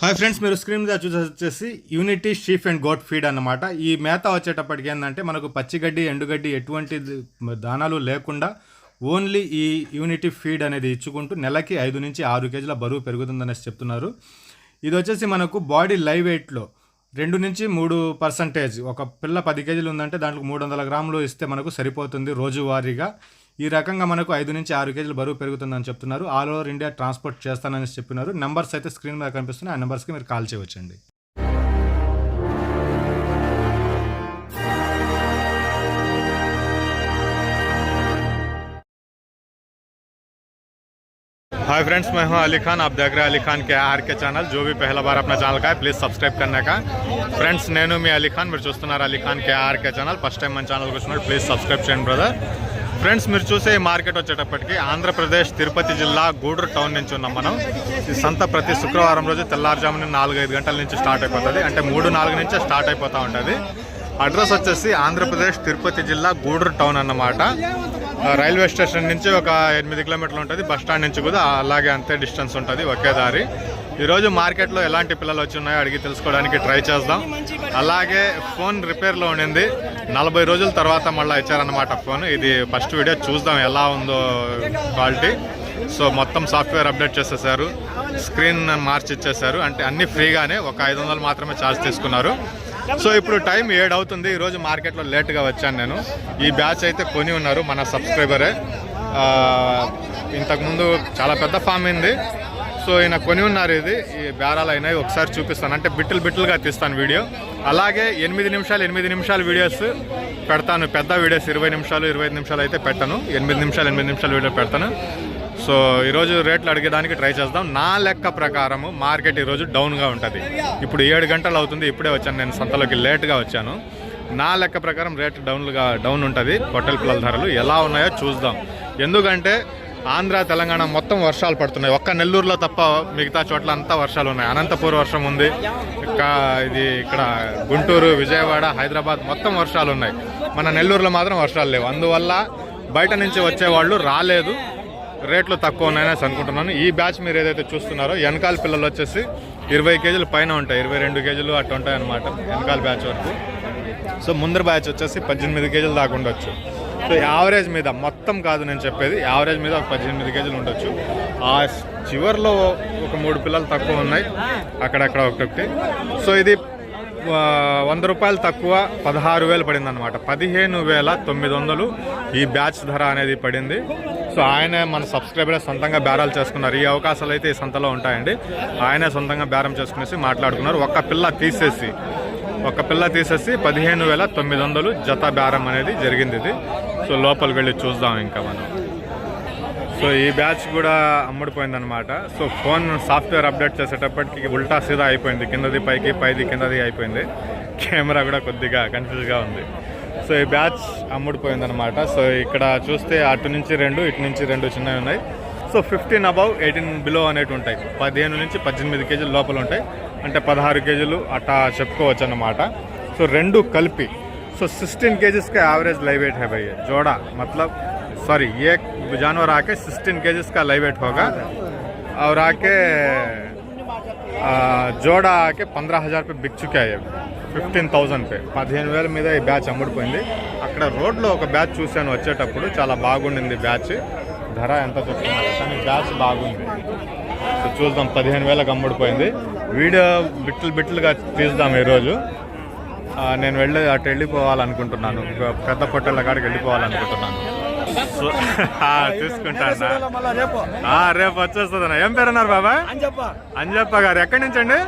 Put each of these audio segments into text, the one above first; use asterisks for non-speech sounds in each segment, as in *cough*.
Hi friends మీరు screen మీద చూసి వచ్చేసి unity sheep and goat feed అన్నమాట. ఈ మేత వచ్చేటప్పటికి ఏంటంటే మనకు పచ్చిగడ్డి ఎండుగడ్డి ఎటువంటి దానాలు లేకుండా ఓన్లీ ఈ యూనిటీ ఫీడ్ అనేది ఇచ్చుకుంటూ నెలకి ఐదు నుంచి ఆరు కేజీల బరువు పెరుగుతుందనేసి చెప్తున్నారు. ఇది వచ్చేసి మనకు బాడీ లైవ్ వెయిట్లో రెండు నుంచి మూడు పర్సంటేజ్ ఒక పిల్ల పది కేజీలు ఉందంటే దాంట్లో మూడు వందల గ్రాములు ఇస్తే మనకు సరిపోతుంది రోజువారీగా. ఈ రకంగా మనకు ఐదు నుంచి ఆరు కేజీలు బరువు పెరుగుతుందని చెప్తున్నారు ఆల్ ఓవర్ ఇండియా ట్రాన్స్పోర్ట్ చేస్తానని చెప్పినారు నెంబర్స్ అయితే స్క్రీన్ మీద కనిపిస్తున్నాయి ఆ నెంబర్స్కి మీరు కాల్ చేయవచ్చండి हाय फ्रेंड्स मैं हूं अली खान आप देख रहे हैं अली खान के आर के चैनल जो भी पहला बार अपना ఛానల్ का है ప్లీజ్ సబ్స్క్రైబ్ करने का ఫ్రెండ్స్ నేను మీ అలీ ఖాన్ మీరు చూస్తున్నారు Ali Khan K R K channel first time మన ఛానల్కి వచ్చినప్పుడు ప్లీజ్ సబ్స్క్రైబ్ చేయండి బ్రదర్ ఫ్రెండ్స్ మీరు చూసే ఈ మార్కెట్ వచ్చేటప్పటికి ఆంధ్రప్రదేశ్ తిరుపతి జిల్లా గూడూరు టౌన్ నుంచి ఉన్నాం మనం. ఈ సంత ప్రతి శుక్రవారం రోజు తెల్లారుజామున నాలుగు ఐదు గంటల నుంచి స్టార్ట్ అయిపోతుంది. అంటే మూడు నాలుగు నుంచే స్టార్ట్ అయిపోతూ ఉంటుంది. అడ్రస్ వచ్చేసి ఆంధ్రప్రదేశ్ తిరుపతి జిల్లా గూడూరు టౌన్ అన్నమాట. రైల్వే స్టేషన్ నుంచి ఒక ఎనిమిది కిలోమీటర్లు ఉంటుంది. బస్ స్టాండ్ నుంచి కూడా అలాగే అంతే డిస్టెన్స్ ఉంటుంది ఒకే దారి. ఈరోజు మార్కెట్లో ఎలాంటి పిల్లలు వచ్చి ఉన్నాయో అడిగి తెలుసుకోవడానికి ట్రై చేద్దాం. అలాగే ఫోన్ రిపేర్లో ఉండింది. నలభై రోజుల తర్వాత మళ్ళీ ఇచ్చారనమాట ఫోన్. ఇది ఫస్ట్ వీడియో. చూద్దాం ఎలా ఉందో క్వాలిటీ. సో మొత్తం సాఫ్ట్వేర్ అప్డేట్ చేసేసారు. స్క్రీన్ మార్చి ఇచ్చేసారు. అంటే అన్ని ఫ్రీగానే ఒక ఐదు వందలు మాత్రమే ఛార్జ్ తీసుకున్నారు. సో ఇప్పుడు టైం ఏడు అవుతుంది. ఈరోజు మార్కెట్లో లేట్గా వచ్చాను నేను. ఈ బ్యాచ్ అయితే కొని ఉన్నారు మన సబ్స్క్రైబరే. ఇంతకుముందు చాలా పెద్ద ఫామ్ అయింది సో ఈయన కొని ఉన్నారు ఇది. ఈ బేరాలు అయినాయి. ఒకసారి చూపిస్తాను. అంటే బిట్టలు బిట్టలుగా తీస్తాను వీడియో. అలాగే ఎనిమిది నిమిషాలు ఎనిమిది నిమిషాలు వీడియోస్ పెడతాను. పెద్ద వీడియోస్ ఇరవై నిమిషాలు ఇరవై నిమిషాలు అయితే పెట్టను. ఎనిమిది నిమిషాలు ఎనిమిది నిమిషాల వీడియో పెడతాను. సో ఈరోజు రేట్లు అడిగేదానికి ట్రై చేద్దాం. నా లెక్క ప్రకారము మార్కెట్ ఈరోజు డౌన్గా ఉంటుంది. ఇప్పుడు ఏడు గంటలు అవుతుంది. ఇప్పుడే వచ్చాను. నేను సంతలోకి లేట్గా వచ్చాను. నా లెక్క ప్రకారం రేట్ డౌన్లుగా డౌన్ ఉంటుంది. పొట్టెల పిల్లల ధరలు ఎలా ఉన్నాయో చూద్దాం. ఎందుకంటే ఆంధ్ర తెలంగాణ మొత్తం వర్షాలు పడుతున్నాయి. ఒక్క నెల్లూరులో తప్ప మిగతా చోట్ల అంతా వర్షాలు ఉన్నాయి. అనంతపూర్ వర్షం ఉంది. ఇంకా ఇది ఇక్కడ గుంటూరు విజయవాడ హైదరాబాద్ మొత్తం వర్షాలు ఉన్నాయి. మన నెల్లూరులో మాత్రం వర్షాలు లేవు. అందువల్ల బయట నుంచి వచ్చేవాళ్ళు రాలేదు. రేట్లు తక్కువ ఉన్నాయనేసి అనుకుంటున్నాను. ఈ బ్యాచ్ మీరు ఏదైతే చూస్తున్నారో వెనకాల పిల్లలు వచ్చేసి ఇరవై కేజీలు పైన ఉంటాయి. ఇరవై రెండు కేజీలు అట్లా ఉంటాయి అనమాట వెనకాల బ్యాచ్ వరకు. సో ముందర బ్యాచ్ వచ్చేసి పద్దెనిమిది కేజీలు దాకా ఉండొచ్చు. సో యావరేజ్ మీద మొత్తం కాదు నేను చెప్పేది. యావరేజ్ మీద ఒక పద్దెనిమిది కేజీలు ఉండొచ్చు. ఆ చివర్లో ఒక మూడు పిల్లలు తక్కువ ఉన్నాయి. అక్కడక్కడ ఒకటి. సో ఇది వంద రూపాయలు తక్కువ పదహారు వేలు పడింది అనమాట పదిహేను వేల తొమ్మిది వందలు ఈ బ్యాచ్ ధర అనేది పడింది. సో ఆయన మన సబ్స్క్రైబర్స్ సొంతంగా బేరాలు చేసుకున్నారు. ఈ అవకాశాలు అయితే ఈ సంతలో ఉంటాయండి. ఆయనే సొంతంగా బేరం చేసుకునేసి మాట్లాడుకున్నారు. ఒక్క పిల్ల తీసేసి ఒక పిల్ల తీసేసి పదిహేను వేల తొమ్మిది వందలు జత బేరం అనేది జరిగింది ఇది. సో లోపలికి వెళ్ళి చూద్దాం ఇంకా మనం. సో ఈ బ్యాచ్ కూడా అమ్ముడిపోయిందనమాట సో ఫోన్ సాఫ్ట్వేర్ అప్డేట్ చేసేటప్పటికి ఉల్టా సీదా అయిపోయింది. కిందది పైకి పైది కిందది అయిపోయింది. కెమెరా కూడా కొద్దిగా కన్ఫ్యూజ్గా ఉంది. సో ఈ బ్యాచ్ అమ్ముడిపోయిందనమాట సో ఇక్కడ చూస్తే అటు నుంచి రెండు ఇటు నుంచి రెండు చిన్నవి ఉన్నాయి. So fifteen above eighteen below అనేవి ఉంటాయి. పదిహేను నుంచి పద్దెనిమిది కేజీలు లోపల ఉంటాయి. అంటే పదహారు కేజీలు అట్టా చెప్పుకోవచ్చు అన్నమాట సో రెండు కలిపి సో सिक्सटीन केजीज का एवरेज लाइव वेट है भैया जोड़ा मतलब सॉरी ये जानवर आके सिक्सटीन केजीज का लाइव वेट होगा और आके आ, जोड़ा आके पंद्रह हजार पे बिक चुका है ఫిఫ్టీన్ థౌజండ్ పే పదిహేను వేల మీద ఈ బ్యాచ్ అమ్ముడిపోయింది అక్కడ రోడ్లో ఒక బ్యాచ్ చూశాను వచ్చేటప్పుడు చాలా బాగుండింది బ్యాచ్ ధర ఎంత చెప్తున్నారు కానీ బ్యాచ్ బాగుంది సో చూద్దాం పదిహేను వేలకు అమ్ముడిపోయింది వీడియో బిట్లు బిట్లుగా తీద్దాం ఈరోజు ఆ, నేను వెళ్ళి అటు వెళ్ళిపోవాలనుకుంటున్నాను. పెద్ద పొట్టెళ్ళ కాడికి వెళ్ళిపోవాలనుకుంటున్నాను. సో *laughs* తీసుకుంటానా మళ్ళా రేపు. ఆ, రేపు వచ్చేస్తుందన్నా. ఏం పేరు అన్నారు బాబా? అంజప్ప. గారు. ఎక్కడి నుంచి అండి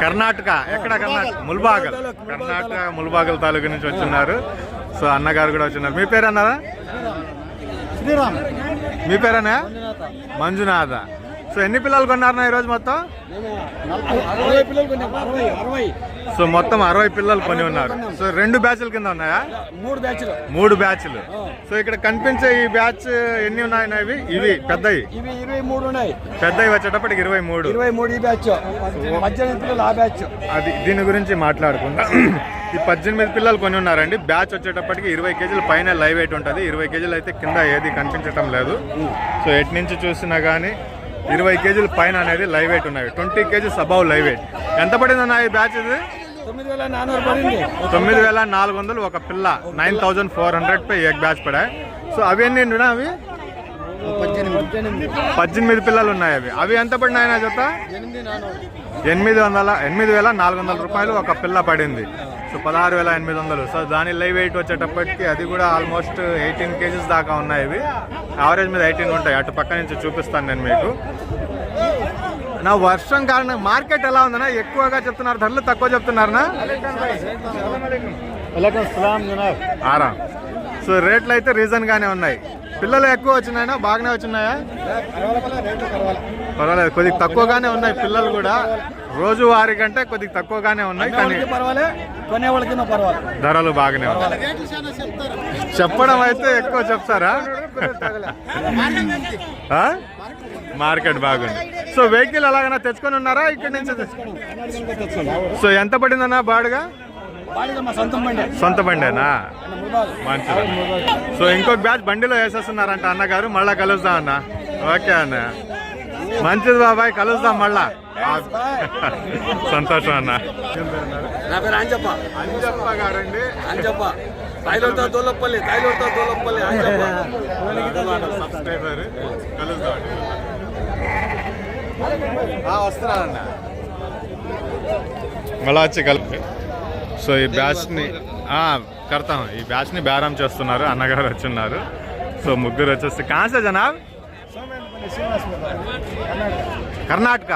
కర్ణాటక. ఎక్కడ కర్ణాటక? ముల్బాగల్. కర్ణాటక ముల్బాగల్ తాలూకు నుంచి వచ్చిన్నారు సో అన్నగారు కూడా వచ్చిన్నారు మీ పేరు అన్నారా శ్రీరామ్. మీ పేరేనా మంజునాథ. సో ఎన్ని పిల్లలు కొన్నారన్నా ఈరోజు మొత్తం? సో మొత్తం అరవై పిల్లలు కొని ఉన్నారు. సో రెండు బ్యాచ్ల కింద ఉన్నాయా? మూడు బ్యాచ్లు. మూడు బ్యాచ్లు. సో ఇక్కడ కనిపించే ఈ బ్యాచ్ ఎన్ని ఉన్నాయి ఇవి? ఇవి పెద్దవి? ఇవి ఇరవై మూడు ఉన్నాయి. పెద్దవి వచ్చేటప్పటికి ఇరవై మూడు. ఇరవై మూడు ఈ బ్యాచ్. పద్దెనిమిది పిల్లలు ఆ బ్యాచ్. అది దీని గురించి మాట్లాడుకుందాం. ఈ పద్దెనిమిది పిల్లలు కొని ఉన్నారండి. బ్యాచ్ వచ్చేటప్పటికి ఇరవై కేజీల పైన లైవ్ వెయిట్ ఉంటుంది. ఇరవై కేజీలు అయితే కింద ఏది కనిపించటం లేదు. సో ఎటు నుంచి చూసినా కానీ ఇరవై కేజీల పైన అనేది లైవ్ వెయిట్ ఉన్నాయి twenty kgs above live weight. ఎంత పడింది అన్న ఈ బ్యాచ్ ఇది? తొమ్మిది వేల నాలుగు వందలు ఒక పిల్ల నైన్ థౌజండ్ ఫోర్ హండ్రెడ్ పై ఏక్ బ్యాచ్ పడాయి సో అవి ఎన్ని అవి? పద్దెనిమిది పిల్లలు ఉన్నాయి అవి. అవి ఎంత పడినాయన జత? ఎనిమిది వందల ఎనిమిది వేల నాలుగు వందల రూపాయలు ఒక పిల్ల పడింది. సో పదహారు వేల ఎనిమిది వందలు. సో దాని లైవ్ వెయిట్ వచ్చేటప్పటికి అది కూడా ఆల్మోస్ట్ ఎయిటీన్ కేజీస్ దాకా ఉన్నాయి ఇవి. యావరేజ్ మీద ఎయిటీన్ ఉంటాయి. అటు పక్క నుంచి చూపిస్తాను నేను మీకు. నా వర్షం కారణం మార్కెట్ ఎలా ఉందన్నా? ఎక్కువగా చెప్తున్నారు ధరలు తక్కువ చెప్తున్నారనా ఆరా. సో రేట్లు అయితే రీజన్ గానే ఉన్నాయి. పిల్లలు ఎక్కువ వచ్చినాయనా? బాగానే వచ్చినాయా? పర్వాలేదు కొద్దిగా తక్కువగానే ఉన్నాయి పిల్లలు కూడా. రోజు వారి కంటే కొద్దిగా తక్కువగానే ఉన్నాయి కానీ ధరలు బాగానే ఉన్నాయి. చెప్పడం అయితే ఎక్కువ చెప్తారా? మార్కెట్ బాగుంది. సో వెహికల్ అలాగైనా తెచ్చుకొని ఉన్నారా? ఇక్కడ నుంచి సో ఎంత పడిందన్నా బాడుగా? సొంతం బండి సొంత బండేనా. మంచిది. సో ఇంకొక బ్యాచ్ బండిలో వేసేస్తున్నారంట అన్నగారు మళ్ళా కలుద్దాం అన్న. ఓకే అన్న. మంచిది బాబాయ్ కలుద్దాం మళ్ళా. సంతోషం అన్న. నా పేరు అంజప్ప. అంజప్ప గారండి. అంజప్ప. తాయిలోతో దోలప్పల్లి తాయిలోతో దోలప్పల్లి సబ్స్క్రైబర్. కలుద్దాం వస్తున్నానన్న మళ్ళా వచ్చి కలిపి సో ఈ బ్యాచ్ని కడతాం. ఈ బ్యాచ్ని బేరం చేస్తున్నారు అన్నగారు వచ్చున్నారు. సో ముగ్గురు వచ్చేసి కాసే జనాబ్? కర్ణాటక.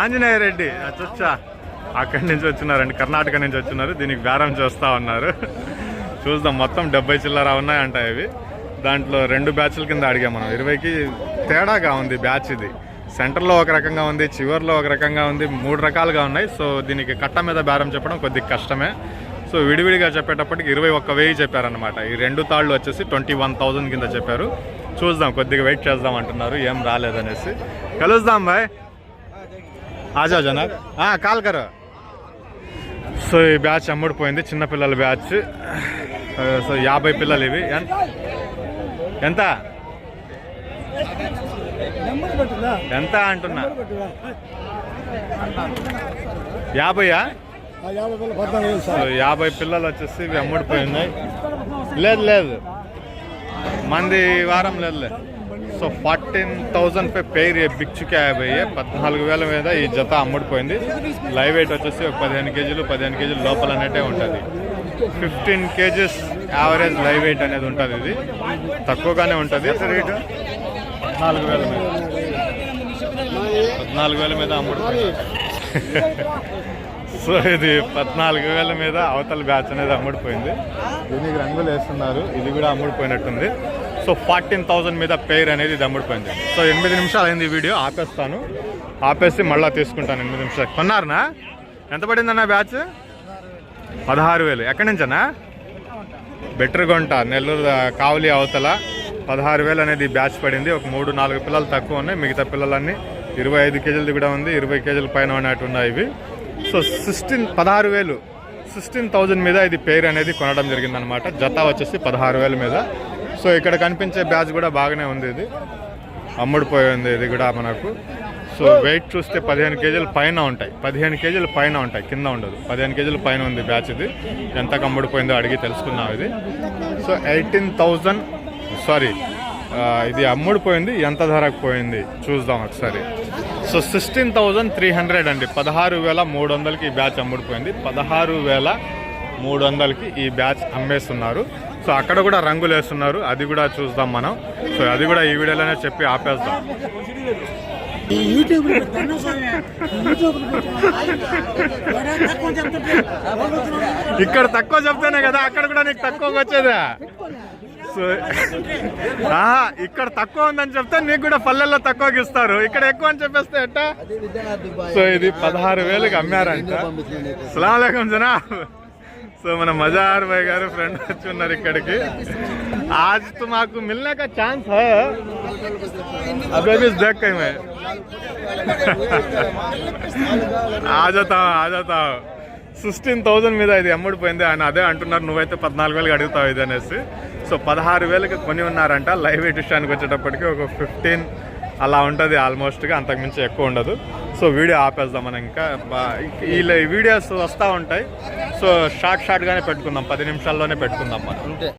ఆంజనేయ రెడ్డి. అచ్చా అక్కడి నుంచి వచ్చినారండి కర్ణాటక నుంచి వచ్చినారు దీనికి బేరం చేస్తా ఉన్నారు. చూద్దాం మొత్తం డెబ్బై చిల్లర ఉన్నాయంట ఇవి. దాంట్లో రెండు బ్యాచ్ల కింద అడిగాం మనం. ఇరవైకి తేడాగా ఉంది బ్యాచ్ ఇది. సెంటర్లో ఒక రకంగా ఉంది చివర్లో ఒక రకంగా ఉంది మూడు రకాలుగా ఉన్నాయి. సో దీనికి కట్ట మీద బేరం చెప్పడం కొద్దిగా కష్టమే. సో విడివిడిగా చెప్పేటప్పటికి ఇరవై ఒక్క వెయ్యి చెప్పారనమాట ఈ రెండు తాళ్ళు వచ్చేసి ట్వంటీ వన్ థౌజండ్ కింద చెప్పారు. చూద్దాం కొద్దిగా వెయిట్ చేద్దాం అంటున్నారు. ఏం రాలేదనేసి. కలుద్దాం బాయ్. ఆజా జనా కాల్ కరు. సో ఈ బ్యాచ్ అమ్ముడిపోయింది చిన్నపిల్లల బ్యాచ్. సో యాభై పిల్లలు ఇవి. ఎన్- ఎంత? ఎంత అంటున్నా? యాభైయా? యాభై పిల్లలు వచ్చేసి ఇవి అమ్ముడిపోయినాయి లేదు లేదు. మంది వారం లేదులే సో ఫార్టీన్ థౌజండ్ పే పేర్ బిచ్చుకి యాభై పద్నాలుగు వేల మీద ఈ జత అమ్ముడిపోయింది. లైవ్ వెయిట్ వచ్చేసి ఒక పదిహేను కేజీలు పదిహేను కేజీలు లోపల అనేటే ఉంటుంది. Fifteen kgs average live weight అనేది ఉంటుంది ఇది. తక్కువగానే ఉంటుంది. రేటు పద్నాలుగు వేల మీద. పద్నాలుగు వేల మీద అమ్ముడు సో ఇది పద్నాలుగు వేల మీద అవతల బ్యాచ్ అనేది అమ్ముడిపోయింది దీనికి రంగులు వేస్తున్నారు. ఇది కూడా అమ్ముడిపోయినట్టుంది సో ఫార్టీన్ థౌజండ్ మీద పేర్ అనేది ఇది అమ్ముడిపోయింది సో ఎనిమిది నిమిషాలు అయింది ఈ వీడియో. ఆపేస్తాను. ఆపేసి మళ్ళీ తీసుకుంటాను ఎనిమిది నిమిషాలు కొన్నారనా? ఎంత పడిందన్న బ్యాచ్? పదహారు వేలు. ఎక్కడి నుంచన్నా? బెటర్ ఉంటా నెల్లూరు కావలి అవతల. పదహారు వేలు అనేది బ్యాచ్ పడింది. ఒక మూడు నాలుగు పిల్లలు తక్కువ ఉన్నాయి. మిగతా పిల్లలన్నీ ఇరవై ఐదు కేజీలది కూడా ఉంది. ఇరవై కేజీల పైన ఉన్నట్టు ఉన్నాయి ఇవి. సో సిక్స్టీన్ పదహారు వేలు సిక్స్టీన్ థౌజండ్ మీద ఇది పేరు అనేది కొనడం జరిగిందనమాట జత వచ్చేసి పదహారు వేల మీద. సో ఇక్కడ కనిపించే బ్యాచ్ కూడా బాగానే ఉంది ఇది. అమ్ముడిపోయింది ఇది కూడా మనకు. సో వెయిట్ చూస్తే పదిహేను కేజీల పైన ఉంటాయి. పదిహేను కేజీల పైన ఉంటాయి. కింద ఉండదు. పదిహేను కేజీల పైన ఉంది బ్యాచ్ ఇది. ఎంత అమ్ముడిపోయిందో అడిగి తెలుసుకున్నాం ఇది. సో ఎయిటీన్ థౌజండ్ సారీ ఇది అమ్ముడిపోయింది ఎంత ధరకు పోయింది చూద్దాం ఒకసారి. So sixteen thousand three hundred అండి. పదహారు వేల మూడు వందలకి ఈ బ్యాచ్ అమ్ముడిపోయింది పదహారు వేల మూడు వందలకి ఈ బ్యాచ్ అమ్మేస్తున్నారు. సో అక్కడ కూడా రంగులు వేస్తున్నారు. అది కూడా చూద్దాం మనం. సో అది కూడా ఈ వీడియోలోనే చెప్పి ఆపేద్దాం. తక్కువ ఇక్కడ తక్కువ చెప్తేనే కదా అక్కడ కూడా నీకు తక్కువగా వచ్చేదా? *laughs* ఇక్కడ తక్కువ ఉందని చెప్తే నీకు కూడా పల్లెల్లో తక్కువకి ఇస్తారు ఇక్కడ ఎక్కువ అని చెప్పేస్తే ఎట్టా సో ఇది పదహారు వేలకు అమ్మారంట సలాంకం జనా సో మన మజార్ భాయ్ గారు ఫ్రెండ్ వచ్చి ఉన్నారు ఇక్కడికి आज तो आपको मिलने का चांस है अभी अभी देख के मैं ఆ జాతా ఆ జాతా సిక్స్టీన్ థౌజండ్ మీద ఇది అమ్ముడిపోయింది ఆయన అదే అంటున్నారు నువ్వైతే పద్నాలుగు వేలకు అడుగుతావు ఇది అనేసి సో పదహారు వేలకు కొని ఉన్నారంట. లైవ్ ఎడిషన్కి వచ్చేటప్పటికి ఒక ఫిఫ్టీన్ అలా ఉంటుంది ఆల్మోస్ట్గా అంతకుమించి ఎక్కువ ఉండదు. సో వీడియో ఆపేద్దాం మనం ఇంకా. ఈ వీడియోస్ వస్తూ ఉంటాయి. సో షార్ట్ షార్ట్గానే పెట్టుకుందాం పది నిమిషాల్లోనే పెట్టుకుందాం మనం.